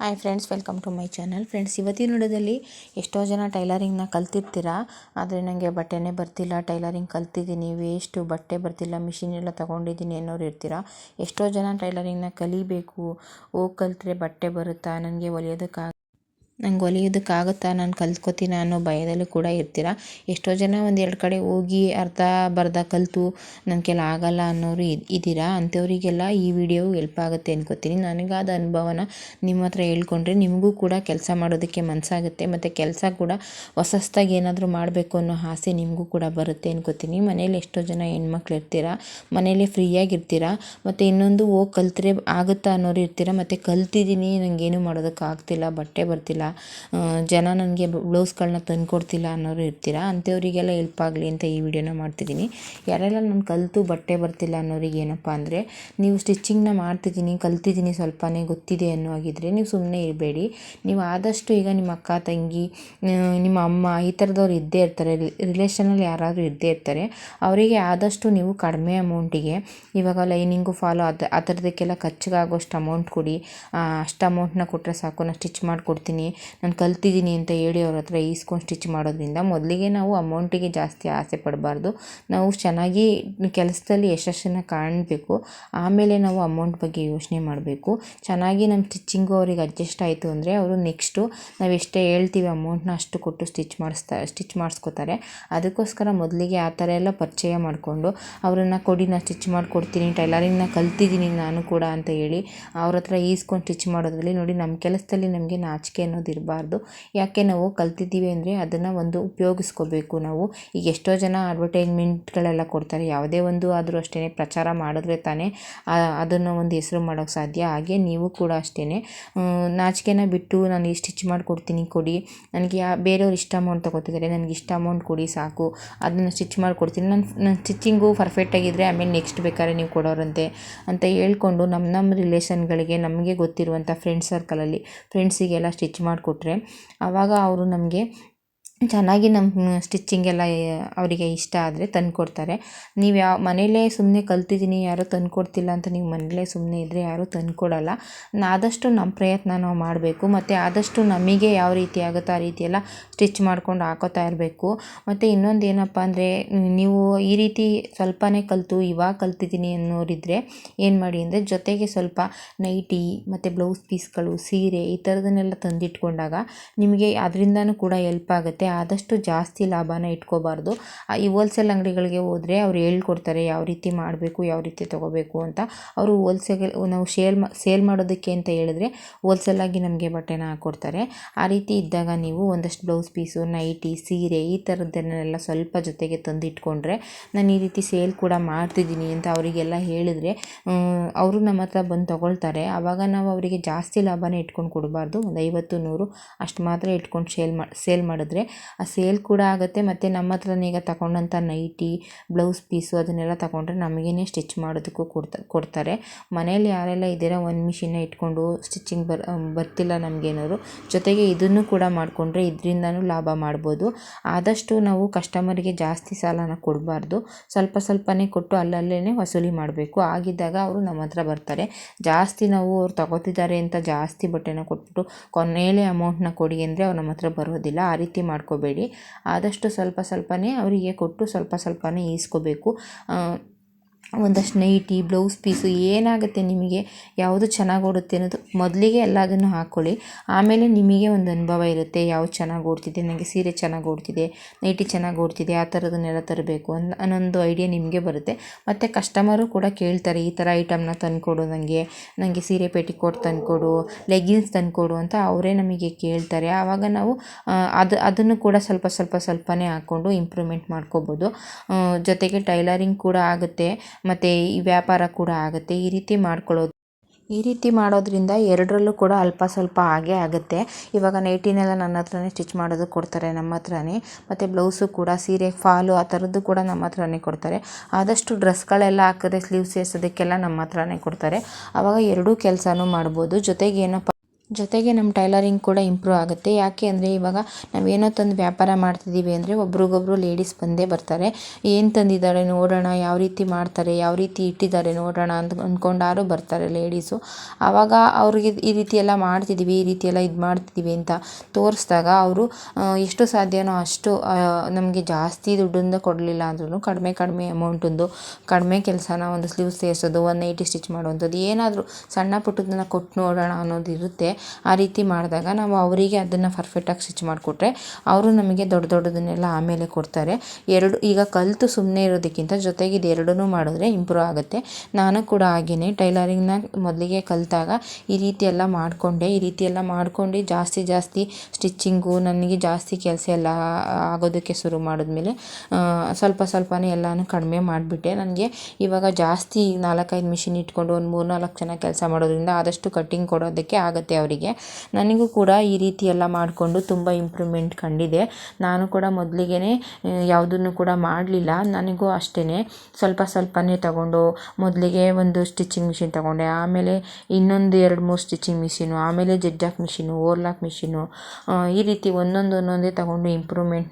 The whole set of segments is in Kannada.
Hi friends welcome to my channel friends ಇವತ್ತಿನ ವಿಡಿಯೋದಲ್ಲಿ ಎಷ್ಟೋ ಜನ ಟೈಲರಿಂಗ್ನ ಕಲ್ತಿರ್ತೀರ? ಆದರೆ ನನಗೆ ಬಟ್ಟೆನೇ ಬರ್ತಿಲ್ಲ. ಟೈಲರಿಂಗ್ ಕಲ್ತಿದ್ದೀನಿ. ವೇಸ್ಟು ಬಟ್ಟೆ ಬರ್ತಿಲ್ಲ. ಮಿಷಿನ್ ಎಲ್ಲ ತೊಗೊಂಡಿದ್ದೀನಿ ಅನ್ನೋರು ಇರ್ತೀರಾ? ಎಷ್ಟೋ ಜನ ಟೈಲರಿಂಗ್ನ ಕಲಿಬೇಕು. ಹೋಗಿ ಕಲ್ತ್ರೆ ಬಟ್ಟೆ ಬರುತ್ತಾ? ನನಗೆ ಹೊಲಿಯೋದಕ್ಕೆ ನಂಗೆ ಹೊಲಿಯೋದಕ್ಕಾಗುತ್ತಾ ನಾನು ಕಲ್ತ್ಕೋತೀನ ಅನ್ನೋ ಭಯದಲ್ಲೂ ಕೂಡ ಇರ್ತೀರ? ಎಷ್ಟೋ ಜನ ಒಂದೆರಡು ಕಡೆ ಹೋಗಿ ಅರ್ಧ ಬರ್ಧ ಕಲಿತು ನನ್ನ ಕೆಲ ಆಗಲ್ಲ ಅನ್ನೋರು ಇದ್ದೀರಾ? ಅಂಥವರಿಗೆಲ್ಲ ಈ ವಿಡಿಯೋ ಎಲ್ಪ್ ಆಗುತ್ತೆ ಅನ್ಕೋತೀನಿ. ನನಗಾದ ಅನುಭವನ ನಿಮ್ಮ ಹತ್ರ ಹೇಳ್ಕೊಂಡ್ರೆ ನಿಮಗೂ ಕೂಡ ಕೆಲಸ ಮಾಡೋದಕ್ಕೆ ಮನಸ್ಸಾಗುತ್ತೆ ಮತ್ತು ಕೆಲಸ ಕೂಡ ಹೊಸ ಹೊಸ್ದಾಗಿ ಏನಾದರೂ ಮಾಡಬೇಕು ಅನ್ನೋ ಆಸೆ ನಿಮಗೂ ಕೂಡ ಬರುತ್ತೆ ಅನ್ಕೋತೀನಿ. ಮನೇಲಿ ಎಷ್ಟೋ ಜನ ಹೆಣ್ಮಕ್ಳು ಇರ್ತೀರ? ಮನೇಲಿ ಫ್ರೀಯಾಗಿರ್ತೀರ ಮತ್ತು ಇನ್ನೊಂದು ಹೋಗಿ ಕಲ್ತ್ರೆ ಆಗುತ್ತಾ ಅನ್ನೋರು ಇರ್ತೀರ? ಮತ್ತು ಕಲ್ತಿದ್ದೀನಿ ನನಗೇನು ಮಾಡೋದಕ್ಕೆ ಆಗ್ತಿಲ್ಲ ಬಟ್ಟೆ ಬರ್ತಿಲ್ಲ ಜನ ನನಗೆ ಬ್ಲೌಸ್ಗಳನ್ನ ತಂದುಕೊಡ್ತಿಲ್ಲ ಅನ್ನೋರು ಇರ್ತೀರ? ಅಂಥವರಿಗೆಲ್ಲ ಎಲ್ಪ್ ಆಗಲಿ ಅಂತ ಈ ವಿಡಿಯೋನ ಮಾಡ್ತಿದ್ದೀನಿ. ಯಾರೆಲ್ಲ ನಾನು ಕಲಿತು ಬಟ್ಟೆ ಬರ್ತಿಲ್ಲ ಅನ್ನೋರಿಗೆ ಏನಪ್ಪ ಅಂದರೆ, ನೀವು ಸ್ಟಿಚ್ಚಿಂಗ್ನ ಮಾಡ್ತಿದ್ದೀನಿ, ಕಲ್ತಿದ್ದೀನಿ ಸ್ವಲ್ಪನೇ ಗೊತ್ತಿದೆ ಅನ್ನೋ ಹಾಗಿದ್ರೆ ನೀವು ಸುಮ್ಮನೆ ಇರಬೇಡಿ. ನೀವು ಆದಷ್ಟು ಈಗ ನಿಮ್ಮ ಅಕ್ಕ, ತಂಗಿ ನಿಮ್ಮ ಅಮ್ಮ ಈ ಥರದವ್ರು ಇದ್ದೇ ಇರ್ತಾರೆ. ರಿಲೇಷನಲ್ಲಿ ಯಾರಾದರೂ ಇದ್ದೇ ಇರ್ತಾರೆ. ಅವರಿಗೆ ಆದಷ್ಟು ನೀವು ಕಡಿಮೆ ಅಮೌಂಟಿಗೆ ಇವಾಗ ಲೈನಿಂಗು ಫಾಲೋ ಅದು ಆ ಥರದಕ್ಕೆಲ್ಲ ಖರ್ಚಿಗಾಗೋಷ್ಟು ಅಮೌಂಟ್ ಕೊಡಿ. ಅಷ್ಟು ಅಮೌಂಟ್ನ ಕೊಟ್ಟರೆ ಸಾಕು. ನಾನು ಸ್ಟಿಚ್ ಮಾಡಿಕೊಡ್ತೀನಿ. ನಾನು ಕಲ್ತಿದ್ದೀನಿ ಅಂತ ಹೇಳಿ ಅವ್ರ ಹತ್ರ ಈಸ್ಕೊಂಡು ಸ್ಟಿಚ್ ಮಾಡೋದ್ರಿಂದ ಮೊದಲಿಗೆ ನಾವು ಅಮೌಂಟಿಗೆ ಜಾಸ್ತಿ ಆಸೆ ಪಡಬಾರ್ದು. ನಾವು ಚೆನ್ನಾಗಿ ಕೆಲಸದಲ್ಲಿ ಯಶಸ್ಸನ್ನು ಕಾಣಬೇಕು. ಆಮೇಲೆ ನಾವು ಅಮೌಂಟ್ ಬಗ್ಗೆ ಯೋಚನೆ ಮಾಡಬೇಕು. ಚೆನ್ನಾಗಿ ನಮ್ಮ ಸ್ಟಿಚ್ಚಿಂಗು ಅವ್ರಿಗೆ ಅಡ್ಜಸ್ಟ್ ಆಯಿತು ಅಂದರೆ ಅವರು ನೆಕ್ಸ್ಟು ನಾವು ಎಷ್ಟೇ ಹೇಳ್ತೀವಿ ಅಮೌಂಟ್ನ ಅಷ್ಟು ಕೊಟ್ಟು ಸ್ಟಿಚ್ ಮಾಡಿಸ್ತಾ, ಸ್ಟಿಚ್ ಮಾಡಿಸ್ಕೋತಾರೆ. ಅದಕ್ಕೋಸ್ಕರ ಮೊದಲಿಗೆ ಆ ಥರ ಎಲ್ಲ ಪರಿಚಯ ಮಾಡಿಕೊಂಡು ಅವರನ್ನು ಕೊಡಿ ನಾನು ಸ್ಟಿಚ್ ಮಾಡಿಕೊಡ್ತೀನಿ, ಟೈಲರಿಂಗ್ನ ಕಲ್ತಿದ್ದೀನಿ ನಾನು ಕೂಡ ಅಂತ ಹೇಳಿ ಅವ್ರ ಹತ್ರ ಈಸ್ಕೊಂಡು ಸ್ಟಿಚ್ ಮಾಡೋದ್ರಲ್ಲಿ ನೋಡಿ ನಮ್ಮ ಕೆಲಸದಲ್ಲಿ ನಮಗೆ ನಾಚಿಕೆ ಅನ್ನೋದು ಇರಬಾರ್ದು. ಯಾಕೆ ನಾವು ಕಲ್ತಿದ್ದೀವಿ ಅಂದರೆ ಅದನ್ನು ಒಂದು ಉಪಯೋಗಿಸ್ಕೋಬೇಕು ನಾವು. ಈಗ ಎಷ್ಟೋ ಜನ ಅಡ್ವರ್ಟೈಸ್ಮೆಂಟ್ಗಳೆಲ್ಲ ಕೊಡ್ತಾರೆ. ಯಾವುದೇ ಒಂದು ಆದರೂ ಅಷ್ಟೇ ಪ್ರಚಾರ ಮಾಡಿದ್ರೆ ತಾನೇ ಅದನ್ನು ಒಂದು ಹೆಸರು ಮಾಡೋಕ್ಕೆ ಸಾಧ್ಯ. ಹಾಗೆ ನೀವು ಕೂಡ ಅಷ್ಟೇ ನಾಚಿಕೆನ ಬಿಟ್ಟು ನಾನು ಈ ಸ್ಟಿಚ್ ಮಾಡಿಕೊಡ್ತೀನಿ ಕೊಡಿ. ನನಗೆ ಬೇರೆಯವ್ರು ಇಷ್ಟ ಅಮೌಂಟ್ ತೊಗೋತಿದ್ದಾರೆ. ನನಗೆ ಇಷ್ಟ ಅಮೌಂಟ್ ಕೊಡಿ ಸಾಕು. ಅದನ್ನು ಸ್ಟಿಚ್ ಮಾಡಿಕೊಡ್ತೀನಿ. ನನ್ನ ನನ್ನ ಸ್ಟಿಚ್ಚಿಂಗು ಪರ್ಫೆಕ್ಟಾಗಿದ್ದರೆ ಆಮೇಲೆ ನೆಕ್ಸ್ಟ್ ಬೇಕಾದ್ರೆ ನೀವು ಕೊಡೋರಂತೆ ಅಂತ ಹೇಳ್ಕೊಂಡು ನಮ್ಮ ನಮ್ಮ ರಿಲೇಷನ್ಗಳಿಗೆ ನಮಗೆ ಗೊತ್ತಿರುವಂಥ ಫ್ರೆಂಡ್ಸ್ ಸರ್ಕಲಲ್ಲಿ ಫ್ರೆಂಡ್ಸಿಗೆಲ್ಲ ಸ್ಟಿಚ್ ಮಾಡಿ ಮಾಡಿಕೊಟ್ರೆ. ಆವಾಗ ಅವರು ನಮಗೆ ಚೆನ್ನಾಗಿ ನಮ್ಮ ಸ್ಟಿಚ್ಚಿಂಗೆಲ್ಲ ಅವರಿಗೆ ಇಷ್ಟ ಆದರೆ ತಂದುಕೊಡ್ತಾರೆ. ನೀವು ಯಾವ, ಮನೇಲೇ ಸುಮ್ಮನೆ ಕಲ್ತಿದ್ದೀನಿ ಯಾರೂ ತಂದುಕೊಡ್ತಿಲ್ಲ ಅಂತ ನೀವು ಮನೇಲೇ ಸುಮ್ಮನೆ ಇದ್ದರೆ ಯಾರೂ ತಂದುಕೊಡಲ್ಲ. ಆದಷ್ಟು ನಮ್ಮ ಪ್ರಯತ್ನ ನಾವು ಮಾಡಬೇಕು. ಮತ್ತು ಆದಷ್ಟು ನಮಗೆ ಯಾವ ರೀತಿ ಆಗುತ್ತೋ ಆ ರೀತಿಯೆಲ್ಲ ಸ್ಟಿಚ್ ಮಾಡ್ಕೊಂಡು ಹಾಕೋತಾ ಇರಬೇಕು. ಮತ್ತು ಇನ್ನೊಂದು ಏನಪ್ಪ ಅಂದರೆ, ನೀವು ಈ ರೀತಿ ಸ್ವಲ್ಪನೇ ಕಲಿತು, ಇವಾಗ ಕಲ್ತಿದ್ದೀನಿ ಅನ್ನೋರಿದ್ದರೆ ಏನು ಮಾಡಿ ಅಂದರೆ, ಜೊತೆಗೆ ಸ್ವಲ್ಪ ನೈಟಿ, ಮತ್ತು ಬ್ಲೌಸ್ ಪೀಸ್ಗಳು ಸೀರೆ ಈ ಥರದನ್ನೆಲ್ಲ ತಂದಿಟ್ಕೊಂಡಾಗ ನಿಮಗೆ ಅದರಿಂದನೂ ಕೂಡ ಎಲ್ಪ್ ಆಗುತ್ತೆ. ಆದಷ್ಟು ಜಾಸ್ತಿ ಲಾಭನ ಇಟ್ಕೋಬಾರ್ದು. ಈ ಹೋಲ್ಸೇಲ್ ಅಂಗಡಿಗಳಿಗೆ ಹೋದರೆ ಅವ್ರು ಹೇಳ್ಕೊಡ್ತಾರೆ ಯಾವ ರೀತಿ ಮಾಡಬೇಕು, ಯಾವ ರೀತಿ ತೊಗೋಬೇಕು ಅಂತ. ಅವರು ಹೋಲ್ಸೇಲ್ ನಾವು ಶೇಲ್ ಸೇಲ್ ಮಾಡೋದಕ್ಕೆ ಅಂತ ಹೇಳಿದ್ರೆ ಹೋಲ್ಸೇಲಾಗಿ ನಮಗೆ ಬಟ್ಟೆನ ಹಾಕ್ಕೊಡ್ತಾರೆ ಆ ರೀತಿ ಇದ್ದಾಗ ನೀವು ಒಂದಷ್ಟು ಬ್ಲೌಸ್ ಪೀಸು ನೈಟಿ ಸೀರೆ ಈ ಥರದ್ದನ್ನೆಲ್ಲ ಸ್ವಲ್ಪ ಜೊತೆಗೆ ತಂದಿಟ್ಕೊಂಡ್ರೆ ನಾನು ಈ ರೀತಿ ಸೇಲ್ ಕೂಡ ಮಾಡ್ತಿದ್ದೀನಿ ಅಂತ ಅವರಿಗೆಲ್ಲ ಹೇಳಿದರೆ ಅವರು ನಮ್ಮ ಹತ್ರ ಬಂದು ತೊಗೊಳ್ತಾರೆ. ಆವಾಗ ನಾವು ಅವರಿಗೆ ಜಾಸ್ತಿ ಲಾಭನ ಇಟ್ಕೊಂಡು ಕೊಡಬಾರ್ದು. ಒಂದು ಐವತ್ತು, ನೂರು ಅಷ್ಟು ಮಾತ್ರ ಇಟ್ಕೊಂಡು ಸೇಲ್ ಮಾ ಸೇಲ್ ಮಾಡಿದ್ರೆ ಸೇಲ್ ಕೂಡ ಆಗುತ್ತೆ. ಮತ್ತು ನಮ್ಮ ಹತ್ರನೇ ಈಗ ತಗೊಂಡಂಥ ನೈಟಿ, ಬ್ಲೌಸ್ ಪೀಸು ಅದನ್ನೆಲ್ಲ ತಗೊಂಡ್ರೆ ನಮಗೇನೆ ಸ್ಟಿಚ್ ಮಾಡೋದಕ್ಕೂ ಕೊಡ್ತಾ, ಕೊಡ್ತಾರೆ. ಮನೇಲಿ ಯಾರೆಲ್ಲ ಇದ್ದೀರಾ, ಒಂದು ಮಿಷಿನ್ನ ಇಟ್ಕೊಂಡು ಸ್ಟಿಚಿಂಗ್ ಬರ್ ಬರ್ತಿಲ್ಲ ನಮಗೇನಾದ್ರು ಜೊತೆಗೆ ಇದನ್ನು ಕೂಡ ಮಾಡಿಕೊಂಡ್ರೆ ಇದರಿಂದನೂ ಲಾಭ ಮಾಡ್ಬೋದು. ಆದಷ್ಟು ನಾವು ಕಸ್ಟಮರಿಗೆ ಜಾಸ್ತಿ ಸಾಲನ ಕೊಡಬಾರ್ದು. ಸ್ವಲ್ಪ ಸ್ವಲ್ಪನೇ ಕೊಟ್ಟು ಅಲ್ಲಲ್ಲೇ ವಸೂಲಿ ಮಾಡಬೇಕು. ಆಗಿದ್ದಾಗ ಅವರು ನಮ್ಮ ಹತ್ರ ಬರ್ತಾರೆ. ಜಾಸ್ತಿ ನಾವು ಅವ್ರು ತಗೋತಿದ್ದಾರೆ ಅಂತ ಜಾಸ್ತಿ ಬಟ್ಟೆನ ಕೊಟ್ಬಿಟ್ಟು ಕೊನೆಯಲ್ಲೇ ಅಮೌಂಟ್ನ ಕೊಡಿ ಅಂದರೆ ಅವ್ರು ನಮ್ಮ ಹತ್ರ ಬರೋದಿಲ್ಲ. ಆ ರೀತಿ ಮಾಡ್ಕೊ ಮಾಡ್ಕೋಬೇಡಿ. ಆದಷ್ಟು ಸ್ವಲ್ಪ ಸ್ವಲ್ಪನೇ ಅವರಿಗೆ ಕೊಟ್ಟು ಸ್ವಲ್ಪ ಸ್ವಲ್ಪನೇ ಈಸ್ಕೋಬೇಕು. ಒಂದಷ್ಟು ನೈಟಿ, ಬ್ಲೌಸ್ ಪೀಸು ಏನಾಗುತ್ತೆ ನಿಮಗೆ, ಯಾವುದು ಚೆನ್ನಾಗಿ ಓಡುತ್ತೆ ಅನ್ನೋದು ಮೊದಲಿಗೆ ಎಲ್ಲದನ್ನು ಹಾಕ್ಕೊಳ್ಳಿ ಆಮೇಲೆ ನಿಮಗೆ ಒಂದು ಅನುಭವ ಇರುತ್ತೆ ಯಾವ್ದು ಚೆನ್ನಾಗಿ ಓಡ್ತಿದೆ ನನಗೆ ಸೀರೆ ಚೆನ್ನಾಗಿ ಓಡ್ತಿದೆ, ನೈಟಿ ಚೆನ್ನಾಗಿ ಓಡ್ತಿದೆ, ಆ ಥರದನ್ನೆಲ್ಲ ತರಬೇಕು ಅನ್, ಅನ್ನೊಂದು ಐಡಿಯಾ ನಿಮಗೆ ಬರುತ್ತೆ. ಮತ್ತು ಕಸ್ಟಮರು ಕೂಡ ಕೇಳ್ತಾರೆ, ಈ ಥರ ಐಟಮ್ನ ತಂದುಕೊಡು ನನಗೆ ನನಗೆ ಸೀರೆ ಪೆಟಿಕೋಟ್ ತಂದುಕೊಡು ಲೆಗ್ಗಿನ್ಸ್ ತಂದುಕೊಡು ಅಂತ ಅವರೇ ನಮಗೆ ಕೇಳ್ತಾರೆ. ಆವಾಗ ನಾವು ಅದು, ಅದನ್ನು ಕೂಡ ಸ್ವಲ್ಪ ಸ್ವಲ್ಪ, ಸ್ವಲ್ಪನೇ ಹಾಕ್ಕೊಂಡು ಇಂಪ್ರೂವ್ಮೆಂಟ್ ಮಾಡ್ಕೋಬೋದು. ಜೊತೆಗೆ ಟೈಲರಿಂಗ್ ಕೂಡ ಆಗುತ್ತೆ. ಮತ್ತು ಈ ವ್ಯಾಪಾರ ಕೂಡ ಆಗುತ್ತೆ, ಈ ರೀತಿ ಮಾಡ್ಕೊಳ್ಳೋದು. ಈ ರೀತಿ ಮಾಡೋದ್ರಿಂದ ಎರಡರಲ್ಲೂ ಕೂಡ ಅಲ್ಪ ಸ್ವಲ್ಪ ಹಾಗೆ ಆಗುತ್ತೆ. ಇವಾಗ ನೈಟಿನೆಲ್ಲ ನನ್ನ ಹತ್ರನೇ ಸ್ಟಿಚ್ ಮಾಡೋದು ಕೊಡ್ತಾರೆ ನಮ್ಮ ಹತ್ರನೇ. ಮತ್ತು ಬ್ಲೌಸು ಕೂಡ, ಸೀರೆ, ಫಾಲು ಆ ಥರದ್ದು ಕೂಡ ನಮ್ಮ ಹತ್ರನೇ ಕೊಡ್ತಾರೆ. ಆದಷ್ಟು ಡ್ರೆಸ್ಗಳೆಲ್ಲ ಹಾಕಿದ್ರೆ, ಸ್ಲೀವ್ಸ್ ಸೇರ್ಸೋದಕ್ಕೆಲ್ಲ ನಮ್ಮ ಹತ್ರನೇ ಕೊಡ್ತಾರೆ. ಆವಾಗ ಎರಡೂ ಕೆಲಸನೂ ಮಾಡ್ಬೋದು. ಜೊತೆಗೆ ಏನಪ್ಪ ಜೊತೆಗೆ ನಮ್ಮ ಟೈಲರಿಂಗ್ ಕೂಡ ಇಂಪ್ರೂವ್ ಆಗುತ್ತೆ. ಯಾಕೆ ಅಂದರೆ ಇವಾಗ ನಾವೇನೋ ತಂದು ವ್ಯಾಪಾರ ಮಾಡ್ತಿದ್ದೀವಿ ಅಂದರೆ ಒಬ್ರಿಗೊಬ್ರು ಲೇಡೀಸ್ ಬಂದೇ ಬರ್ತಾರೆ. ಏನು ತಂದಿದ್ದಾರೆ ನೋಡೋಣ, ಯಾವ ರೀತಿ ಮಾಡ್ತಾರೆ, ಯಾವ ರೀತಿ ಇಟ್ಟಿದ್ದಾರೆ ನೋಡೋಣ ಅಂತ ಅಂದ್ಕೊಂಡಾರು ಬರ್ತಾರೆ ಲೇಡೀಸು. ಆವಾಗ ಅವ್ರಿಗೆ ಈ ರೀತಿ ಎಲ್ಲ ಮಾಡ್ತಿದ್ದೀವಿ ಈ ರೀತಿ ಎಲ್ಲ ಇದು ಮಾಡ್ತಿದ್ದೀವಿ ಅಂತ ತೋರಿಸಿದಾಗ ಅವರು ಎಷ್ಟು ಸಾಧ್ಯನೋ ಅಷ್ಟು ನಮಗೆ ಜಾಸ್ತಿ ದುಡ್ಡಿಂದ ಕೊಡಲಿಲ್ಲ ಅಂದ್ರೂ ಕಡಿಮೆ ಕಡಿಮೆ ಅಮೌಂಟಿಂದು, ಕಡಿಮೆ ಕೆಲಸನ ಒಂದು ಸ್ಲೀವ್ಸ್ ಸೇರಿಸೋದು, ಒನ್ ಸ್ಟಿಚ್ ಮಾಡುವಂಥದ್ದು ಏನಾದರೂ ಸಣ್ಣ ಪುಟ್ಟದನ್ನ ಕೊಟ್ಟು ನೋಡೋಣ ಅನ್ನೋದು ಇರುತ್ತೆ. ಆ ರೀತಿ ಮಾಡಿದಾಗ ನಾವು ಅವರಿಗೆ ಅದನ್ನು ಪರ್ಫೆಕ್ಟಾಗಿ ಸ್ಟಿಚ್ ಮಾಡಿಕೊಟ್ರೆ ಅವರು ನಮಗೆ ದೊಡ್ಡ ದೊಡ್ಡದನ್ನೆಲ್ಲ ಆಮೇಲೆ ಕೊಡ್ತಾರೆ. ಎರಡು, ಈಗ ಕಲಿತು ಸುಮ್ಮನೆ ಇರೋದಕ್ಕಿಂತ ಜೊತೆಗೆ ಇದು ಎರಡೂ ಮಾಡಿದ್ರೆ ಇಂಪ್ರೂವ್ ಆಗುತ್ತೆ. ನಾನು ಕೂಡ ಹಾಗೆಯೇ ಟೈಲರಿಂಗ್ನ ಮೊದಲಿಗೆ ಕಲಿತಾಗ ಈ ರೀತಿ ಎಲ್ಲ ಮಾಡಿಕೊಂಡೆ, ಈ ರೀತಿ ಎಲ್ಲ ಮಾಡ್ಕೊಂಡು ಜಾಸ್ತಿ ಜಾಸ್ತಿ ಸ್ಟಿಚ್ಚಿಂಗು ನನಗೆ ಜಾಸ್ತಿ ಕೆಲಸ ಎಲ್ಲ ಆಗೋದಕ್ಕೆ ಶುರು ಮಾಡಿದ್ಮೇಲೆ ಸ್ವಲ್ಪ ಸ್ವಲ್ಪನೇ ಎಲ್ಲನೂ ಕಡಿಮೆ ಮಾಡಿಬಿಟ್ಟೆ. ನನಗೆ ಇವಾಗ ಜಾಸ್ತಿ ನಾಲ್ಕೈದು ಮಿಷಿನ್ ಇಟ್ಕೊಂಡು ಒಂದು ಮೂರು ನಾಲ್ಕು ಜನ ಕೆಲಸ ಮಾಡೋದ್ರಿಂದ ಆದಷ್ಟು ಕಟ್ಟಿಂಗ್ ಕೊಡೋದಕ್ಕೆ ಆಗುತ್ತೆ ಅವರಿಗೆ. ನನಗೂ ಕೂಡ ಈ ರೀತಿ ಎಲ್ಲ ಮಾಡಿಕೊಂಡು ತುಂಬ ಇಂಪ್ರೂವ್ಮೆಂಟ್ ಕಂಡಿದೆ. ನಾನು ಕೂಡ ಮೊದಲಿಗೆ ಯಾವುದನ್ನು ಕೂಡ ಮಾಡಲಿಲ್ಲ. ನನಗೂ ಅಷ್ಟೇ ಸ್ವಲ್ಪ ಸ್ವಲ್ಪನೇ ತಗೊಂಡು ಮೊದಲಿಗೆ ಒಂದು ಸ್ಟಿಚಿಂಗ್ ಮಿಷಿನ್ ತಗೊಂಡೆ. ಆಮೇಲೆ ಇನ್ನೊಂದು ಎರಡು ಮೂರು ಸ್ಟಿಚಿಂಗ್ ಮಿಷಿನು ಆಮೇಲೆ ಜಡ್ಜಾಕ್ ಮಿಷಿನು ಓರ್ಲಾಕ್ ಮಿಷಿನು ಈ ರೀತಿ ಒಂದೊಂದು ಒಂದೊಂದೇ ತಗೊಂಡು ಇಂಪ್ರೂವ್ಮೆಂಟ್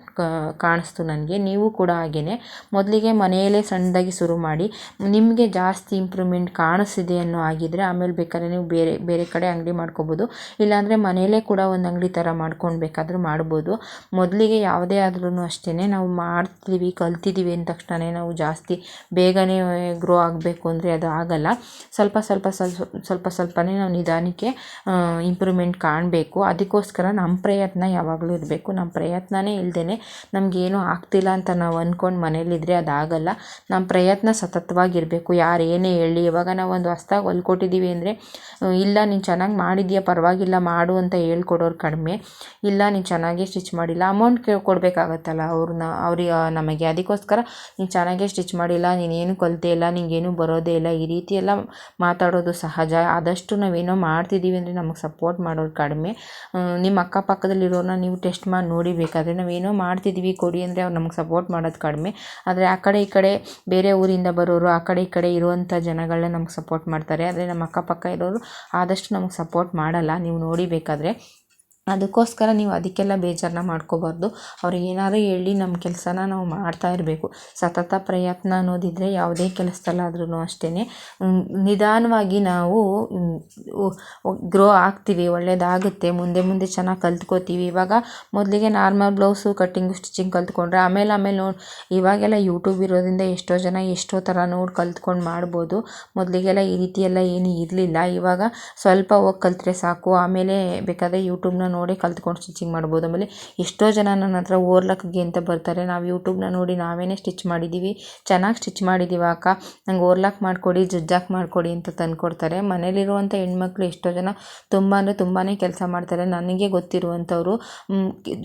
ಕಾಣಿಸ್ತು ನನಗೆ. ನೀವು ಕೂಡ ಹಾಗೆಯೇ ಮೊದಲಿಗೆ ಮನೆಯಲ್ಲೇ ಸಣ್ಣದಾಗಿ ಶುರು ಮಾಡಿ. ನಿಮಗೆ ಜಾಸ್ತಿ ಇಂಪ್ರೂವ್ಮೆಂಟ್ ಕಾಣಿಸ್ತಿದೆ ಅನ್ನೋ ಆಗಿದ್ದರೆ ಆಮೇಲೆ ಬೇಕಾದ್ರೆ ನೀವು ಬೇರೆ ಬೇರೆ ಕಡೆ ಅಂಗಡಿ ಮಾಡ್ಕೋಬೋದು. ಇಲ್ಲಾಂದರೆ ಮನೆಯಲ್ಲೇ ಕೂಡ ಒಂದು ಅಂಗಡಿ ಥರ ಮಾಡ್ಕೊಂಡು ಬೇಕಾದರೂ ಮಾಡ್ಬೋದು. ಮೊದಲಿಗೆ ಯಾವುದೇ ಆದ್ರೂ ಅಷ್ಟೇ ನಾವು ಮಾಡ್ತೀವಿ ಕಲ್ತಿದ್ದೀವಿ ಅಂದ ತಕ್ಷಣ ನಾವು ಜಾಸ್ತಿ ಬೇಗನೆ ಗ್ರೋ ಆಗಬೇಕು ಅಂದರೆ ಅದು ಆಗಲ್ಲ. ಸ್ವಲ್ಪ ಸ್ವಲ್ಪ ಸ್ವಲ್ಪ ಸ್ವಲ್ಪ ಸ್ವಲ್ಪನೇ ನಾವು ನಿಧಾನಕ್ಕೆ ಇಂಪ್ರೂವ್ಮೆಂಟ್ ಕಾಣಬೇಕು. ಅದಕ್ಕೋಸ್ಕರ ನಮ್ಮ ಪ್ರಯತ್ನ ಯಾವಾಗಲೂ ಇರಬೇಕು. ನಮ್ಮ ಪ್ರಯತ್ನನೇ ಇಲ್ಲದೇ ನಮಗೇನು ಆಗ್ತಿಲ್ಲ ಅಂತ ನಾವು ಅಂದ್ಕೊಂಡು ಮನೇಲಿದ್ದರೆ ಅದಾಗಲ್ಲ ನಮ್ಮ ಪ್ರಯತ್ನ ಸತತವಾಗಿರಬೇಕು. ಯಾರು ಏನೇ ಹೇಳಿ, ಇವಾಗ ನಾವು ಒಂದು ಹೊಸ್ದಾಗಿ ಹೊಲ್ಕೊಟ್ಟಿದ್ದೀವಿ ಅಂದರೆ ಇಲ್ಲ ನೀನು ಚೆನ್ನಾಗಿ ಮಾಡಿದ್ಯಾ ಪರವಾಗಿಲ್ಲ, ಮಾಡು ಅಂತ ಹೇಳ್ಕೊಡೋರು ಕಡಿಮೆ. ಇಲ್ಲ, ನೀನು ಚೆನ್ನಾಗೇ ಸ್ಟಿಚ್ ಮಾಡಿಲ್ಲ, ಅಮೌಂಟ್ ಕೇ, ಕೊಡಬೇಕಾಗತ್ತಲ್ಲ ಅವ್ರನ್ನ ಅವ್ರಿಗೆ ನಮಗೆ. ಅದಕ್ಕೋಸ್ಕರ ನೀನು ಚೆನ್ನಾಗೇ ಸ್ಟಿಚ್ ಮಾಡಿಲ್ಲ ನೀನೇನು ಕಲಿತೇ ಇಲ್ಲ ನಿಂಗೇನು ಬರೋದೇ ಇಲ್ಲ, ಈ ರೀತಿ ಎಲ್ಲ ಮಾತಾಡೋದು ಸಹಜ. ಆದಷ್ಟು ನಾವೇನೋ ಮಾಡ್ತಿದ್ದೀವಿ ಅಂದರೆ ನಮಗೆ ಸಪೋರ್ಟ್ ಮಾಡೋರು ಕಡಿಮೆ. ನಿಮ್ಮ ಅಕ್ಕಪಕ್ಕದಲ್ಲಿರೋರನ್ನ ನೀವು ಟೆಸ್ಟ್ ಮಾಡಿ ನೋಡಿ ಬೇಕಾದರೆ ನಾವೇನೋ ಮಾಡ್ತಿದ್ದೀವಿ ಕೊಡಿ ಅಂದರೆ ಅವ್ರು ನಮಗೆ ಸಪೋರ್ಟ್ ಮಾಡೋದು ಕಡಿಮೆ. ಆದರೆ ಆ ಕಡೆ ಈ ಕಡೆ ಬೇರೆ ಊರಿಂದ ಬರೋರು, ಆ ಕಡೆ ಈ ಕಡೆ ಇರುವಂಥ ಜನಗಳನ್ನ ನಮ್ಗೆ ಸಪೋರ್ಟ್ ಮಾಡ್ತಾರೆ. ಆದರೆ ನಮ್ಮ ಅಕ್ಕಪಕ್ಕ ಇರೋರು ಆದಷ್ಟು ನಮಗೆ ಸಪೋರ್ಟ್ ಮಾಡಲ್ಲ. ನೀವು ನೋಡಿ ಬೇಕಾದರೆ. ಅದಕ್ಕೋಸ್ಕರ ನೀವು ಅದಕ್ಕೆಲ್ಲ ಬೇಜಾರನ್ನ ಮಾಡ್ಕೋಬಾರ್ದು. ಅವ್ರು ಏನಾದ್ರು ಹೇಳಿ ನಮ್ಮ ಕೆಲಸನ ನಾವು ಮಾಡ್ತಾ ಇರಬೇಕು. ಸತತ ಪ್ರಯತ್ನ ಅನ್ನೋದಿದ್ದರೆ ಯಾವುದೇ ಕೆಲಸದಲ್ಲಾದ್ರೂ ಅಷ್ಟೇ ನಿಧಾನವಾಗಿ ನಾವು ಗ್ರೋ ಆಗ್ತೀವಿ ಒಳ್ಳೆಯದಾಗುತ್ತೆ ಮುಂದೆ ಮುಂದೆ ಚೆನ್ನಾಗಿ ಕಲ್ತ್ಕೋತೀವಿ. ಇವಾಗ ಮೊದಲಿಗೆ ನಾರ್ಮಲ್ ಬ್ಲೌಸು, ಕಟ್ಟಿಂಗು, ಸ್ಟಿಚಿಂಗ್ ಕಲ್ತ್ಕೊಂಡ್ರೆ ಆಮೇಲೆ ಆಮೇಲೆ ನೋಡಿ, ಇವಾಗೆಲ್ಲ ಯೂಟ್ಯೂಬ್ ಇರೋದ್ರಿಂದ ಎಷ್ಟೋ ಜನ ಎಷ್ಟೋ ಥರ ನೋಡಿ ಕಲ್ತ್ಕೊಂಡು ಮಾಡ್ಬೋದು. ಮೊದಲಿಗೆಲ್ಲ ಈ ರೀತಿ ಎಲ್ಲ ಏನೂ ಇರಲಿಲ್ಲ. ಇವಾಗ ಸ್ವಲ್ಪ ಹೋಗಿ ಕಲಿತ್ರೆ ಸಾಕು. ಆಮೇಲೆ ಬೇಕಾದರೆ ಯೂಟ್ಯೂಬ್ನ ನೋಡಿ ಕಲ್ತ್ಕೊಂಡು ಸ್ಟಿಚಿಂಗ್ ಮಾಡ್ಬೋದು. ಆಮೇಲೆ ಎಷ್ಟೋ ಜನ ನನ್ನ ಹತ್ರ ಓರ್ಲಕ್ಗೆ ಅಂತ ಬರ್ತಾರೆ. ನಾವು ಯೂಟ್ಯೂಬ್ನ ನೋಡಿ ನಾವೇನೇ ಸ್ಟಿಚ್ ಮಾಡಿದ್ದೀವಿ ಚೆನ್ನಾಗಿ ಸ್ಟಿಚ್ ಮಾಡಿದ್ದೀವಿ ಅಕ್ಕ? ನಂಗೆ ಓರ್ಲಾಕ್ ಮಾಡಿಕೊಡಿ, ಜಜ್ಜಾಕ್ ಮಾಡಿಕೊಡಿ ಅಂತ ತಂದುಕೊಡ್ತಾರೆ. ಮನೇಲಿರುವಂಥ ಹೆಣ್ಮಕ್ಳು ಎಷ್ಟೋ ಜನ ತುಂಬ ಅಂದರೆ ತುಂಬಾ ಕೆಲಸ ಮಾಡ್ತಾರೆ. ನನಗೆ ಗೊತ್ತಿರುವಂಥವ್ರು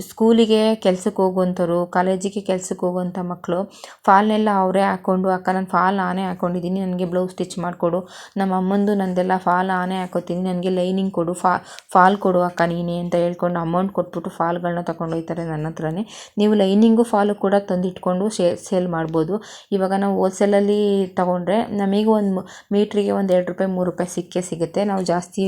ಸ್ಕೂಲಿಗೆ ಕೆಲ್ಸಕ್ಕೆ ಹೋಗುವಂಥವ್ರು, ಕಾಲೇಜಿಗೆ ಕೆಲ್ಸಕ್ಕೆ ಹೋಗುವಂಥ ಮಕ್ಕಳು ಫಾಲ್ನೆಲ್ಲ ಅವರೇ ಹಾಕ್ಕೊಂಡು ಅಕ್ಕ ನಾನು ಫಾಲ್ ನಾನೇ ಹಾಕ್ಕೊಂಡಿದ್ದೀನಿ ನನಗೆ ಬ್ಲೌಸ್ ಸ್ಟಿಚ್ ಮಾಡಿಕೊಡು. ನಮ್ಮ ಅಮ್ಮಂದು ನಂದೆಲ್ಲ ಫಾಲ್ ಆನೆ ಹಾಕೋತೀನಿ. ನನಗೆ ಲೈನಿಂಗ್ ಕೊಡು, ಫಾ, ಫಾಲ್ ಕೊಡು ಅಕ್ಕ ನೀನೇ ಅಂತ ಹೇಳ್ಕೊಂಡು ಅಮೌಂಟ್ ಕೊಟ್ಬಿಟ್ಟು ಫಾಲ್ಗಳನ್ನ ತಗೊಂಡು ಹೋಗ್ತಾರೆ ನನ್ನ ಹತ್ರನೇ. ನೀವು ಲೈನಿಂಗು ಫಾಲು ಕೂಡ ತಂದಿಟ್ಕೊಂಡು ಸೇಲ್ ಮಾಡ್ಬೋದು. ಇವಾಗ ನಾವು ಹೋಲ್ಸೇಲಲ್ಲಿ ತಗೊಂಡ್ರೆ ನಮಗೂ ಒಂದು ಮೀಟ್ರಿಗೆ ಒಂದು ಎರಡು ರೂಪಾಯಿ, ಮೂರು ರೂಪಾಯಿ ಸಿಕ್ಕೇ ಸಿಗುತ್ತೆ. ನಾವು ಜಾಸ್ತಿ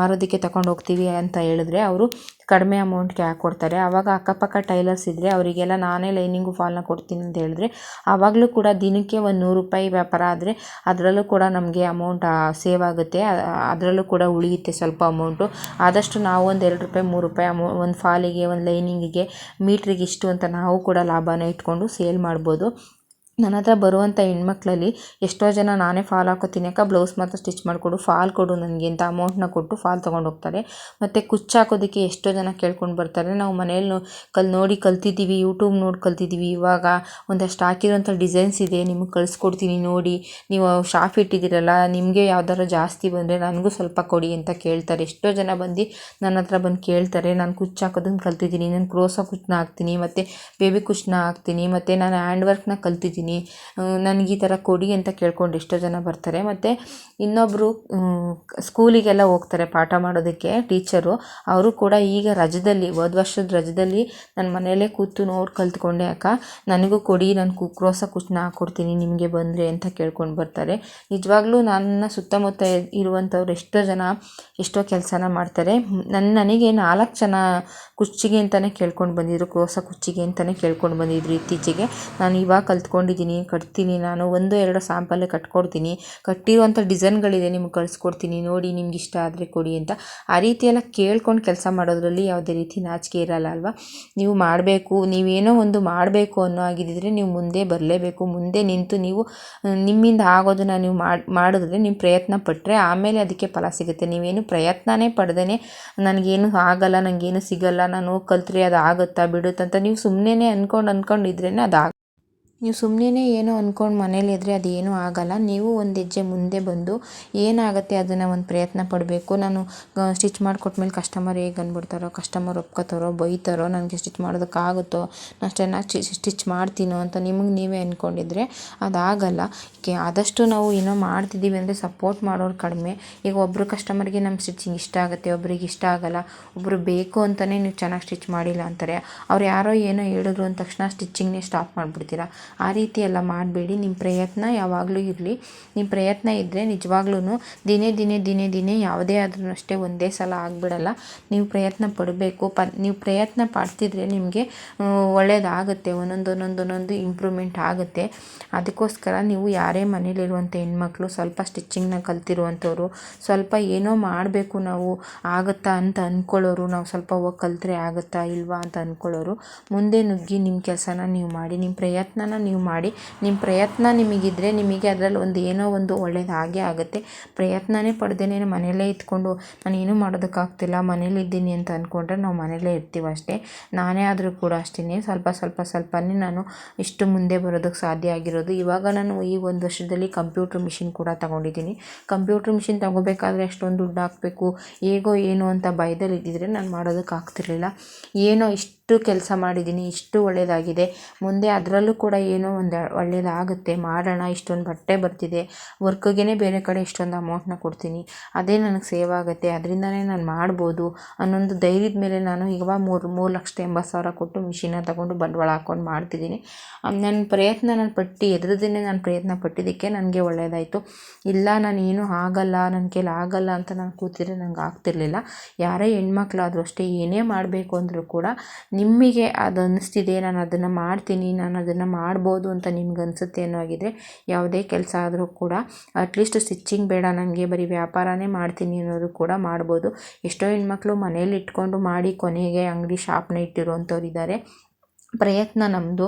ಮಾರೋದಕ್ಕೆ ತಗೊಂಡು ಹೋಗ್ತೀವಿ ಅಂತ ಹೇಳಿದ್ರೆ ಅವರು ಕಡಿಮೆ ಅಮೌಂಟ್ಗೆ ಹಾಕ್ಕೊಡ್ತಾರೆ ಆವಾಗ ಅಕ್ಕಪಕ್ಕ ಟೈಲರ್ಸ್ ಇದ್ದರೆ ಅವರಿಗೆಲ್ಲ ನಾನೇ ಲೈನಿಂಗು ಫಾಲ್ನ ಕೊಡ್ತೀನಿ ಅಂತ ಹೇಳಿದ್ರೆ ಆವಾಗಲೂ ಕೂಡ ದಿನಕ್ಕೆ ಒಂದು ನೂರು ರೂಪಾಯಿ ವ್ಯಾಪಾರ ಆದರೆ ಅದರಲ್ಲೂ ಕೂಡ ನಮಗೆ ಅಮೌಂಟ್ ಸೇವ್ ಆಗುತ್ತೆ. ಅದರಲ್ಲೂ ಕೂಡ ಉಳಿಯುತ್ತೆ ಸ್ವಲ್ಪ ಅಮೌಂಟು ಆದಷ್ಟು ನಾವು ಒಂದು ಎರಡು ರೂಪಾಯಿ, ಮೂರು ರೂಪಾಯಿ ಅಮೌ, ಒಂದು ಫಾಲಿಗೆ, ಒಂದು ಲೈನಿಂಗಿಗೆ, ಮೀಟ್ರಿಗೆ ಇಷ್ಟು ಅಂತ ನಾವು ಕೂಡ ಲಾಭನ ಇಟ್ಕೊಂಡು ಸೇಲ್ ಮಾಡ್ಬೋದು. ನನ್ನ ಹತ್ರ ಬರುವಂಥ ಹೆಣ್ಮಕ್ಳಲ್ಲಿ ಎಷ್ಟೋ ಜನ ನಾನೇ ಫಾಲ್ ಹಾಕೋತೀನಿ ಅಕ್ಕ, ಬ್ಲೌಸ್ ಮಾತ್ರ ಸ್ಟಿಚ್ ಮಾಡಿಕೊಡು, ಫಾಲ್ ಕೊಡು ನನಗೆ ಅಂತ ಅಮೌಂಟ್ನ ಕೊಟ್ಟು ಫಾಲ್ ತೊಗೊಂಡು ಹೋಗ್ತಾರೆ. ಮತ್ತು ಕುಚ್ಚು ಹಾಕೋದಕ್ಕೆ ಎಷ್ಟೋ ಜನ ಕೇಳ್ಕೊಂಡು ಬರ್ತಾರೆ. ನಾವು ಮನೇಲಿ ಕಲ್ ನೋಡಿ ಕಲ್ತಿದ್ದೀವಿ ಯೂಟ್ಯೂಬ್ ನೋಡಿ ಕಲ್ತಿದ್ದೀವಿ. ಇವಾಗ ಒಂದಷ್ಟು ಹಾಕಿರೋಂಥ ಡಿಸೈನ್ಸ್ ಇದೆ, ನಿಮಗೆ ಕಳಿಸ್ಕೊಡ್ತೀನಿ ನೋಡಿ. ನೀವು ಶಾಪ್ ಇಟ್ಟಿದ್ದೀರಲ್ಲ, ನಿಮಗೆ ಯಾವ್ದಾರು ಜಾಸ್ತಿ ಬಂದರೆ ನನಗೂ ಸ್ವಲ್ಪ ಕೊಡಿ ಅಂತ ಕೇಳ್ತಾರೆ. ಎಷ್ಟೋ ಜನ ಬಂದು ನನ್ನ ಹತ್ರ ಬಂದು ಕೇಳ್ತಾರೆ, ನಾನು ಕುಚ್ಚು ಹಾಕೋದನ್ನು ಕಲ್ತಿದ್ದೀನಿ, ನಾನು ಕ್ರೋಸ ಕುಚ್ಚನ್ನ ಹಾಕ್ತೀನಿ, ಮತ್ತು ಬೇಬಿ ಕುಚ್ಚನ್ನ ಹಾಕ್ತೀನಿ, ಮತ್ತು ನಾನು ಹ್ಯಾಂಡ್ ವರ್ಕ್ನ ಕಲ್ತಿದ್ದೀನಿ. ನನಗೆ ಈ ಥರ ಕೊಡಿ ಅಂತ ಕೇಳ್ಕೊಂಡು ಎಷ್ಟೋ ಜನ ಬರ್ತಾರೆ. ಮತ್ತು ಇನ್ನೊಬ್ಬರು ಸ್ಕೂಲಿಗೆಲ್ಲ ಹೋಗ್ತಾರೆ ಪಾಠ ಮಾಡೋದಕ್ಕೆ ಟೀಚರು. ಅವರು ಕೂಡ ಈಗ ರಜದಲ್ಲಿ, ಹೋದ ವರ್ಷದ ರಜದಲ್ಲಿ ನನ್ನ ಮನೆಯಲ್ಲೇ ಕೂತು ನೋಡಿ ಕಲ್ತ್ಕೊಂಡೆ ಅಕ್ಕ. ನನಗೂ ಕೊಡಿ, ನಾನು ಕುಕ್ರೋಸ ಕುಚ್ಚನ್ನ ಹಾಕ್ಕೊಡ್ತೀನಿ ನಿಮಗೆ ಬಂದರೆ ಅಂತ ಕೇಳ್ಕೊಂಡು ಬರ್ತಾರೆ. ನಿಜವಾಗ್ಲೂ ನನ್ನ ಸುತ್ತಮುತ್ತ ಇರುವಂಥವ್ರು ಎಷ್ಟೋ ಜನ ಎಷ್ಟೋ ಕೆಲಸನ ಮಾಡ್ತಾರೆ. ನನ್ನ ನನಗೆ ನಾಲ್ಕು ಜನ ಕುಚ್ಚಿಗೆ ಅಂತಲೇ ಕೇಳ್ಕೊಂಡು ಬಂದಿದ್ರು, ಕ್ರೋಸ ಕುಚ್ಚಿಗೆ ಅಂತಲೇ ಕೇಳ್ಕೊಂಡು ಬಂದಿದ್ರು ಇತ್ತೀಚೆಗೆ. ನಾನು ಇವಾಗ ಕಲ್ತ್ಕೊಂಡಿದ್ದೀನಿ ಕಟ್ತೀನಿ ನಾನು, ಒಂದು ಎರಡು ಸ್ಯಾಂಪಲ್ ಕಟ್ಕೊಡ್ತೀನಿ. ಕಟ್ಟಿರುವಂಥ ಡಿಸೈನ್ಗಳಿದೆ, ನಿಮ್ಗೆ ಕಳಿಸ್ಕೊಡ್ತೀನಿ. ನೋಡಿ, ನಿಮ್ಗೆ ಇಷ್ಟ ಆದರೆ ಕೊಡಿ ಅಂತ. ಆ ರೀತಿಯೆಲ್ಲ ಕೇಳ್ಕೊಂಡು ಕೆಲಸ ಮಾಡೋದ್ರಲ್ಲಿ ಯಾವುದೇ ರೀತಿ ನಾಚಿಕೆ ಇರಲ್ಲ ಅಲ್ವಾ? ನೀವು ಮಾಡಬೇಕು, ನೀವೇನೋ ಒಂದು ಮಾಡಬೇಕು ಅನ್ನೋ ಆಗಿದ್ದರೆ ನೀವು ಮುಂದೆ ಬರಲೇಬೇಕು. ಮುಂದೆ ನಿಂತು ನೀವು, ನಿಮ್ಮಿಂದ ಆಗೋದನ್ನು ನೀವು ಮಾಡಿ ಮಾಡಿದ್ರೆ ನೀವು ಪ್ರಯತ್ನ ಪಟ್ಟರೆ ಆಮೇಲೆ ಅದಕ್ಕೆ ಫಲ ಸಿಗುತ್ತೆ. ನೀವೇನು ಪ್ರಯತ್ನನೇ ಪಡೆದೇ ನನಗೇನು ಆಗಲ್ಲ ನನಗೇನು ಸಿಗಲ್ಲ, ನಾನು ಕಲ್ತ್ರೆ ಅದು ಆಗುತ್ತಾ ಬಿಡುತ್ತಂತ ನೀವು ಸುಮ್ಮನೆ ಅಂದ್ಕೊಂಡು ಅಂದ್ಕೊಂಡಿದ್ರೇ ಅದು ನೀವು ಸುಮ್ಮನೆ ಏನೋ ಅಂದ್ಕೊಂಡು ಮನೇಲಿದ್ದರೆ ಅದೇನೂ ಆಗಲ್ಲ. ನೀವು ಒಂದು ಹೆಜ್ಜೆ ಮುಂದೆ ಬಂದು ಏನಾಗುತ್ತೆ ಅದನ್ನು ಒಂದು ಪ್ರಯತ್ನ ಪಡಬೇಕು. ನಾನು ಸ್ಟಿಚ್ ಮಾಡಿಕೊಟ್ಮೇಲೆ ಕಸ್ಟಮರ್ ಹೇಗೆ ಅಂದ್ಬಿಡ್ತಾರೋ ಕಸ್ಟಮರ್ ಒಪ್ಕೋತಾರೋ, ಬೈತಾರೋ, ನನಗೆ ಸ್ಟಿಚ್ ಮಾಡೋದಕ್ಕಾಗುತ್ತೋ ನಾನು ಚೆನ್ನಾಗಿ ಸ್ಟಿಚ್ ಮಾಡ್ತೀನೋ ಅಂತ ನಿಮಗೆ ನೀವೇ ಅಂದ್ಕೊಂಡಿದ್ರೆ ಅದಾಗಲ್ಲ. ಕೆ, ಆದಷ್ಟು ನಾವು ಏನೋ ಮಾಡ್ತಿದ್ದೀವಿ ಅಂದರೆ ಸಪೋರ್ಟ್ ಮಾಡೋರು ಕಡಿಮೆ. ಈಗ ಒಬ್ಬರು ಕಸ್ಟಮರ್ಗೆ ನಮ್ಮ ಸ್ಟಿಚಿಂಗ್ ಇಷ್ಟ ಆಗುತ್ತೆ, ಒಬ್ರಿಗೆ ಇಷ್ಟ ಆಗಲ್ಲ ಒಬ್ಬರು ಬೇಕು ಅಂತಲೇ ನೀವು ಚೆನ್ನಾಗಿ ಸ್ಟಿಚ್ ಮಾಡಿಲ್ಲ ಅಂತಾರೆ. ಅವ್ರು ಯಾರೋ ಏನೋ ಹೇಳಿದ್ರು ಅಂದ ತಕ್ಷಣ ಸ್ಟಿಚಿಂಗ್ನೇ ಸ್ಟಾಪ್ ಮಾಡಿಬಿಡ್ತೀರಾ? ಆ ರೀತಿ ಎಲ್ಲ ಮಾಡಬೇಡಿ. ನಿಮ್ಮ ಪ್ರಯತ್ನ ಯಾವಾಗಲೂ ಇರಲಿ. ನಿಮ್ಮ ಪ್ರಯತ್ನ ಇದ್ದರೆ ನಿಜವಾಗ್ಲೂ ದಿನೇ ದಿನೇ ದಿನೇ ದಿನೇ ಯಾವುದೇ ಆದ್ರೂ ಅಷ್ಟೇ ಒಂದೇ ಸಲ ಆಗಿಬಿಡಲ್ಲ. ನೀವು ಪ್ರಯತ್ನ ಪಡಬೇಕು. ಪ, ನೀವು ಪ್ರಯತ್ನ ಪಡ್ತಿದ್ರೆ ನಿಮಗೆ ಒಳ್ಳೆಯದಾಗುತ್ತೆ ಒಂದೊಂದು ಒಂದೊಂದು ಒಂದೊಂದು ಇಂಪ್ರೂವ್ಮೆಂಟ್ ಆಗುತ್ತೆ. ಅದಕ್ಕೋಸ್ಕರ ನೀವು ಯಾರೇ ಮನೇಲಿರುವಂಥ ಹೆಣ್ಮಕ್ಳು, ಸ್ವಲ್ಪ ಸ್ಟಿಚ್ಚಿಂಗ್ನ ಕಲ್ತಿರುವಂಥವ್ರು, ಸ್ವಲ್ಪ ಏನೋ ಮಾಡಬೇಕು ನಾವು ಆಗುತ್ತಾ ಅಂತ ಅಂದ್ಕೊಳ್ಳೋರು ನಾವು ಸ್ವಲ್ಪ ಹೋಗಿ ಕಲಿತ್ರೆ ಆಗುತ್ತಾ ಇಲ್ವಾ ಅಂತ ಅಂದ್ಕೊಳ್ಳೋರು ಮುಂದೆ ನುಗ್ಗಿ ನಿಮ್ಮ ಕೆಲಸನ ನೀವು ಮಾಡಿ. ನಿಮ್ಮ ಪ್ರಯತ್ನನ ನೀವು ಮಾಡಿ ನಿಮ್ಮ ಪ್ರಯತ್ನ ನಿಮಗಿದ್ರೆ ನಿಮಗೆ ಅದರಲ್ಲಿ ಒಂದು ಏನೋ ಒಂದು ಒಳ್ಳೇದು ಆಗೇ ಆಗುತ್ತೆ. ಪ್ರಯತ್ನನೇ ಪಡ್ದೇನೆ ಮನೆಯಲ್ಲೇ ಇದ್ಕೊಂಡು ನಾನು ಏನೂ ಮಾಡೋದಕ್ಕಾಗ್ತಿಲ್ಲ ಮನೇಲಿದ್ದೀನಿ ಅಂತ ಅಂದ್ಕೊಂಡ್ರೆ ನಾವು ಮನೆಯಲ್ಲೇ ಇರ್ತೀವಿ ಅಷ್ಟೇ. ನಾನೇ ಆದರೂ ಕೂಡ ಅಷ್ಟೇ. ಸ್ವಲ್ಪ ಸ್ವಲ್ಪ ಸ್ವಲ್ಪನೇ ನಾನು ಇಷ್ಟು ಮುಂದೆ ಬರೋದಕ್ಕೆ ಸಾಧ್ಯ ಆಗಿರೋದು. ಇವಾಗ ನಾನು ಈ ಒಂದು ವರ್ಷದಲ್ಲಿ ಕಂಪ್ಯೂಟ್ರ್ ಮಿಷಿನ್ ಕೂಡ ತಗೊಂಡಿದ್ದೀನಿ. ಕಂಪ್ಯೂಟ್ರ್ ಮಿಷಿನ್ ತಗೋಬೇಕಾದ್ರೆ ಅಷ್ಟೊಂದು ದುಡ್ಡು ಹಾಕಬೇಕು, ಹೇಗೋ ಏನು ಅಂತ ಭಯದಲ್ಲಿ ಇದ್ದಿದ್ರೆ ನಾನು ಮಾಡೋದಕ್ಕೆ ಆಗ್ತಿರ್ಲಿಲ್ಲ ಏನೋ ಇಷ್ಟು ಕೆಲಸ ಮಾಡಿದ್ದೀನಿ, ಇಷ್ಟು ಒಳ್ಳೆಯದಾಗಿದೆ ಮುಂದೆ ಅದರಲ್ಲೂ ಕೂಡ ಏನೋ ಒಂದು ಒಳ್ಳೆಯದಾಗುತ್ತೆ ಮಾಡೋಣ, ಇಷ್ಟೊಂದು ಬಟ್ಟೆ ಬರ್ತಿದೆ ವರ್ಕ್ಗೇ ಬೇರೆ ಕಡೆ ಇಷ್ಟೊಂದು ಅಮೌಂಟ್ನ ಕೊಡ್ತೀನಿ, ಅದೇ ನನಗೆ ಸೇವ್ ಆಗುತ್ತೆ, ಅದರಿಂದನೇ ನಾನು ಮಾಡ್ಬೋದು ಅನ್ನೊಂದು ಧೈರ್ಯದ ಮೇಲೆ ನಾನು ಈಗ ಮೂರು ಮೂರು ಲಕ್ಷದ ಎಂಬತ್ತು ಸಾವಿರ ಕೊಟ್ಟು ಮಿಷಿನ ತಗೊಂಡು ಬಂಡವಾಳ ಹಾಕ್ಕೊಂಡು ಮಾಡ್ತಿದ್ದೀನಿ. ನನ್ನ ಪ್ರಯತ್ನ, ನಾನು ಪಟ್ಟು ಎದ್ರದೇ ನಾನು ಪ್ರಯತ್ನ ಪಟ್ಟಿದ್ದಕ್ಕೆ ನನಗೆ ಒಳ್ಳೆಯದಾಯಿತು ಇಲ್ಲ, ನಾನು ಏನೂ ಆಗಲ್ಲ ನನ್ನ ಕೈಲಿ ಆಗಲ್ಲ ಅಂತ ನಾನು ಕೂತಿದ್ರೆ ನಂಗೆ ಆಗ್ತಿರ್ಲಿಲ್ಲ. ಯಾರೇ ಹೆಣ್ಮಕ್ಳಾದರೂ ಅಷ್ಟೇ ಏನೇ ಮಾಡಬೇಕು ಅಂದರೂ ಕೂಡ ನಿಮಗೆ ಅದು ಅನ್ನಿಸ್ತಿದೆ ನಾನು ಅದನ್ನು ಮಾಡ್ತೀನಿ, ನಾನು ಅದನ್ನು ಮಾಡ್ಬೋದು ಅಂತ ನಿಮ್ಗೆ ಅನಿಸುತ್ತೆ ಅನ್ನೋ ಆಗಿದ್ರೆ ಯಾವುದೇ ಕೆಲಸ ಆದರೂ ಕೂಡ ಅಟ್ಲೀಸ್ಟ್ ಸ್ಟಿಚ್ಚಿಂಗ್ ಬೇಡ ನನಗೆ ಬರೀ ವ್ಯಾಪಾರನೇ ಮಾಡ್ತೀನಿ ಅನ್ನೋದು ಕೂಡ ಮಾಡ್ಬೋದು. ಎಷ್ಟೋ ಹೆಣ್ಮಕ್ಳು ಮನೇಲಿ ಇಟ್ಕೊಂಡು ಮಾಡಿ ಕೊನೆಗೆ ಅಂಗಡಿ ಶಾಪ್ನ ಇಟ್ಟಿರುವಂಥವ್ರು ಇದ್ದಾರೆ. ಪ್ರಯತ್ನ ನಮ್ಮದು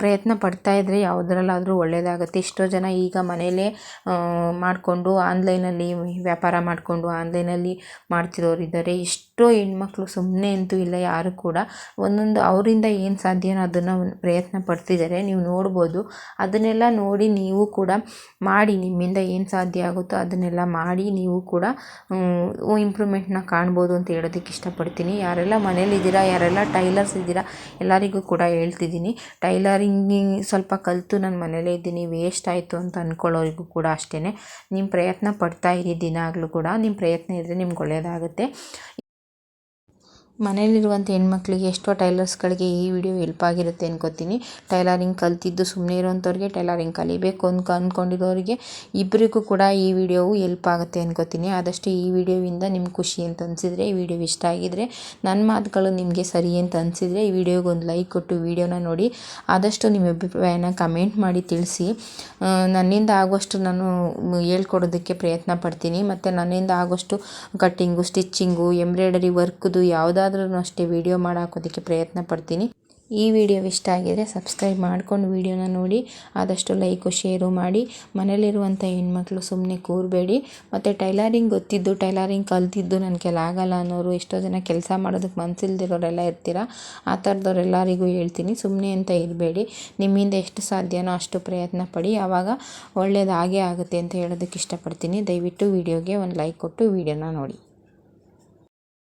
ಪ್ರಯತ್ನ ಪಡ್ತಾ ಇದ್ದರೆ ಯಾವುದ್ರಲ್ಲಾದರೂ ಒಳ್ಳೆಯದಾಗುತ್ತೆ ಎಷ್ಟೋ ಜನ ಈಗ ಮನೆಯಲ್ಲೇ ಮಾಡಿಕೊಂಡು ಆನ್ಲೈನಲ್ಲಿ ವ್ಯಾಪಾರ ಮಾಡಿಕೊಂಡು ಆನ್ಲೈನಲ್ಲಿ ಮಾಡ್ತಿರೋರಿದ್ದಾರೆ. ಎಷ್ಟೋ ಹೆಣ್ಮಕ್ಳು ಸುಮ್ಮನೆ ಅಂತೂ ಇಲ್ಲ, ಯಾರು ಕೂಡ. ಒಂದೊಂದು ಅವರಿಂದ ಏನು ಸಾಧ್ಯನೋ ಅದನ್ನು ಪ್ರಯತ್ನ ಪಡ್ತಿದ್ದಾರೆ ನೀವು ನೋಡ್ಬೋದು. ಅದನ್ನೆಲ್ಲ ನೋಡಿ ನೀವು ಕೂಡ ಮಾಡಿ, ನಿಮ್ಮಿಂದ ಏನು ಸಾಧ್ಯ ಆಗುತ್ತೋ ಅದನ್ನೆಲ್ಲ ಮಾಡಿ ನೀವು ಕೂಡ ಇಂಪ್ರೂವ್ಮೆಂಟ್ನ ಕಾಣ್ಬೋದು ಅಂತ ಹೇಳೋದಕ್ಕೆ ಇಷ್ಟಪಡ್ತೀನಿ. ಯಾರೆಲ್ಲ ಮನೇಲಿದ್ದೀರಾ ಯಾರೆಲ್ಲ ಟೈಲರ್ಸ್ ಇದ್ದೀರಾ, ಎಲ್ಲರಿಗೂ ಕೂಡ ಹೇಳ್ತಿದ್ದೀನಿ. ಟೈಲರಿಂಗ್ ಸ್ವಲ್ಪ ಕಲಿತು ನಾನು ಮನೇಲೇ ಇದ್ದೀನಿ, ವೇಸ್ಟ್ ಆಯಿತು ಅಂತ ಅಂದ್ಕೊಳ್ಳೋರಿಗೂ ಕೂಡ ಅಷ್ಟೇ ನಿಮ್ಮ ಪ್ರಯತ್ನ ಪಡ್ತಾ ಇರಿ ದಿನಾಗಲೂ ಕೂಡ. ನಿಮ್ಮ ಪ್ರಯತ್ನ ಇದ್ದರೆ ನಿಮ್ಗೆ ಒಳ್ಳೆಯದಾಗುತ್ತೆ ಮನೇಲಿರುವಂಥ ಹೆಣ್ಮಕ್ಳಿಗೆ ಎಷ್ಟೋ ಟೈಲರ್ಸ್ಗಳಿಗೆ ಈ ವಿಡಿಯೋ ಹೆಲ್ಪ್ ಆಗಿರುತ್ತೆ ಅನ್ಕೋತೀನಿ. ಟೈಲರಿಂಗ್ ಕಲ್ತಿದ್ದು ಸುಮ್ಮನೆ ಇರೋಂಥವ್ರಿಗೆ ಟೈಲರಿಂಗ್ ಕಲಿಬೇಕು ಅನ್ಕ ಅಂದ್ಕೊಂಡಿರೋರಿಗೆ ಇಬ್ಬರಿಗೂ ಕೂಡ ಈ ವಿಡಿಯೋವು ಹೆಲ್ಪ್ ಆಗುತ್ತೆ ಅನ್ಕೋತೀನಿ. ಆದಷ್ಟು ಈ ವಿಡಿಯೋವಿಂದ ನಿಮ್ಗೆ ಖುಷಿ ಅಂತ ಅನಿಸಿದ್ರೆ, ಈ ವಿಡಿಯೋ ಇಷ್ಟ ಆಗಿದ್ರೆ ನನ್ನ ಮಾತುಗಳು ನಿಮಗೆ ಸರಿ ಅಂತ ಅನಿಸಿದರೆ, ಈ ವಿಡಿಯೋಗೆ ಒಂದು ಲೈಕ್ ಕೊಟ್ಟು ವಿಡಿಯೋನ ನೋಡಿ. ಆದಷ್ಟು ನಿಮ್ಮ ಅಭಿಪ್ರಾಯನ ಕಮೆಂಟ್ ಮಾಡಿ ತಿಳಿಸಿ. ನನ್ನಿಂದ ಆಗುವಷ್ಟು ನಾನು ಹೇಳ್ಕೊಡೋದಕ್ಕೆ ಪ್ರಯತ್ನ ಪಡ್ತೀನಿ. ಮತ್ತು ನನ್ನಿಂದ ಆಗೋಷ್ಟು ಕಟ್ಟಿಂಗು ಸ್ಟಿಚ್ಚಿಂಗು ಎಂಬ್ರಾಯ್ಡರಿ ವರ್ಕ್ದು ಯಾವುದಾದ್ರು ಯಾರಾದ್ರೂ ಅಷ್ಟೇ ವೀಡಿಯೋ ಮಾಡಿ ಹಾಕೋದಕ್ಕೆ ಪ್ರಯತ್ನ ಪಡ್ತೀನಿ. ಈ ವಿಡಿಯೋ ಇಷ್ಟ ಆಗಿದ್ರೆ ಸಬ್ಸ್ಕ್ರೈಬ್ ಮಾಡ್ಕೊಂಡು ವಿಡಿಯೋನ ನೋಡಿ, ಆದಷ್ಟು ಲೈಕು ಶೇರು ಮಾಡಿ. ಮನೇಲಿರುವಂಥ ಹೆಣ್ಮಕ್ಳು ಸುಮ್ಮನೆ ಕೂರಬೇಡಿ. ಮತ್ತು ಟೈಲರಿಂಗ್ ಗೊತ್ತಿದ್ದು ಟೈಲರಿಂಗ್ ಕಲ್ತಿದ್ದು ನನ್ನ ಆಗಲ್ಲ ಅನ್ನೋರು, ಎಷ್ಟೋ ಜನ ಕೆಲಸ ಮಾಡೋದಕ್ಕೆ ಮನಸ್ಸಿಲ್ದಿರೋರೆಲ್ಲ ಇರ್ತೀರ? ಆ ಥರದವ್ರೆಲ್ಲರಿಗೂ ಹೇಳ್ತೀನಿ. ಸುಮ್ಮನೆ ಅಂತ ಇರಬೇಡಿ. ನಿಮ್ಮಿಂದ ಎಷ್ಟು ಸಾಧ್ಯನೋ ಅಷ್ಟು ಪ್ರಯತ್ನ ಪಡಿ. ಆವಾಗ ಒಳ್ಳೆಯದಾಗೇ ಆಗುತ್ತೆ ಅಂತ ಹೇಳೋದಕ್ಕೆ ಇಷ್ಟಪಡ್ತೀನಿ. ದಯವಿಟ್ಟು ವಿಡಿಯೋಗೆ ಒಂದು ಲೈಕ್ ಕೊಟ್ಟು ವಿಡಿಯೋನ ನೋಡಿ.